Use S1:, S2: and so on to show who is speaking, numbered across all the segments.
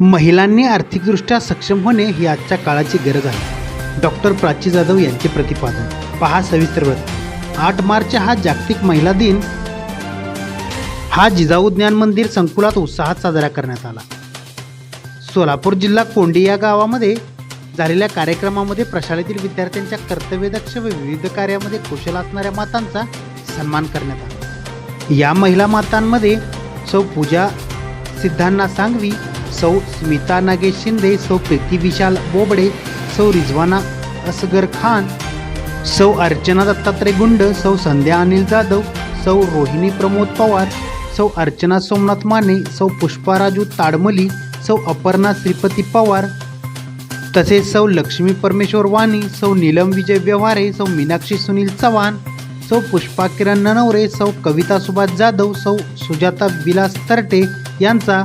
S1: महिलांनी आर्थिकदृष्ट्या सक्षम होणे ही आजच्या काळाची गरज आहे. डॉक्टर प्राची जाधव यांचे प्रतिपादन. पहा सविस्तर व्रत आठ मार्च हा जागतिक महिला दिन हा जिजाऊ ज्ञान मंदिर संकुलात उत्साहात साजरा करण्यात आला. सोलापूर जिल्हा कोंडी या गावामध्ये झालेल्या कार्यक्रमामध्ये प्रशालेतील विद्यार्थ्यांच्या कर्तव्यदक्ष व विविध कार्यामध्ये कुशल असणाऱ्या मातांचा सन्मान करण्यात आला. या महिला मातांमध्ये सौ पूजा सिद्धांना सांगवी सौ स्मिता नागेश शिंदे सौ प्रीती विशाल बोबडे सौ रिजवाना असगर खान सौ अर्चना दत्तात्रय गुंड सौ संध्या अनिल जाधव सौ रोहिणी प्रमोद पवार सौ अर्चना सोमनाथ माने सौ पुष्पा राजू ताडमली सौ अपर्णा श्रीपती पवार तसेच सौ लक्ष्मी परमेश्वर वाणी सौ नीलम विजय व्यवहारे सौ मीनाक्षी सुनील चव्हाण सौ पुष्पा किरण ननवरे सौ कविता सुभाष जाधव सौ सुजाता विलास तरटे यांचा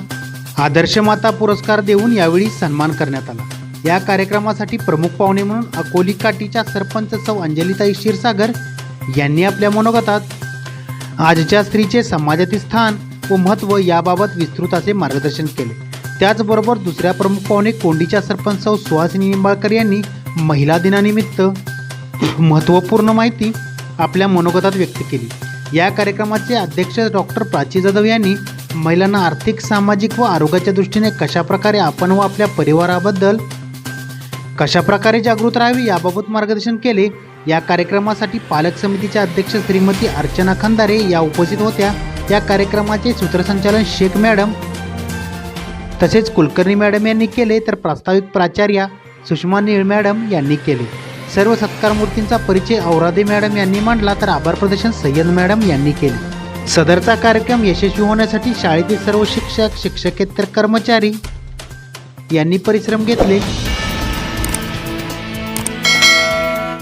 S1: आदर्श माता पुरस्कार देऊन यावेळी सन्मान करण्यात आला. या कार्यक्रमासाठी प्रमुख पाहुणे म्हणून अकोली काठीच्या सरपंच सौ अंजलिताई क्षीरसागर यांनी आपल्या मनोगतात आजच्या स्त्रीचे समाजातील स्थान व महत्त्व याबाबत विस्तृत असे मार्गदर्शन केले. त्याचबरोबर दुसऱ्या प्रमुख पाहुणे कोंडीच्या सरपंच सौ सुहासिनी निंबाळकर यांनी महिला दिनानिमित्त महत्त्वपूर्ण माहिती आपल्या मनोगतात व्यक्त केली. या कार्यक्रमाचे अध्यक्ष डॉक्टर प्राची जाधव यांनी महिलांना आर्थिक सामाजिक व आरोग्याच्या दृष्टीने कशाप्रकारे आपण व आपल्या परिवाराबद्दल कशाप्रकारे जागृत राहावी याबाबत मार्गदर्शन केले या कार्यक्रमासाठी पालक समितीच्या अध्यक्ष श्रीमती अर्चना खंदारे या उपस्थित होत्या. या कार्यक्रमाचे सूत्रसंचालन शेख मॅडम तसेच कुलकर्णी मॅडम यांनी केले तर प्रास्ताविक प्राचार्या सुषमा नीळ मॅडम यांनी केले. सर्व सत्कार मूर्तींचा परिचय औरादे मॅडम यांनी मांडला तर आभार प्रदर्शन सय्यद मॅडम यांनी केले. सदरचा कार्यक्रम यशस्वी होण्यासाठी शाळेतील सर्व शिक्षक शिक्षकेतर कर्मचारी यांनी परिश्रम घेतले.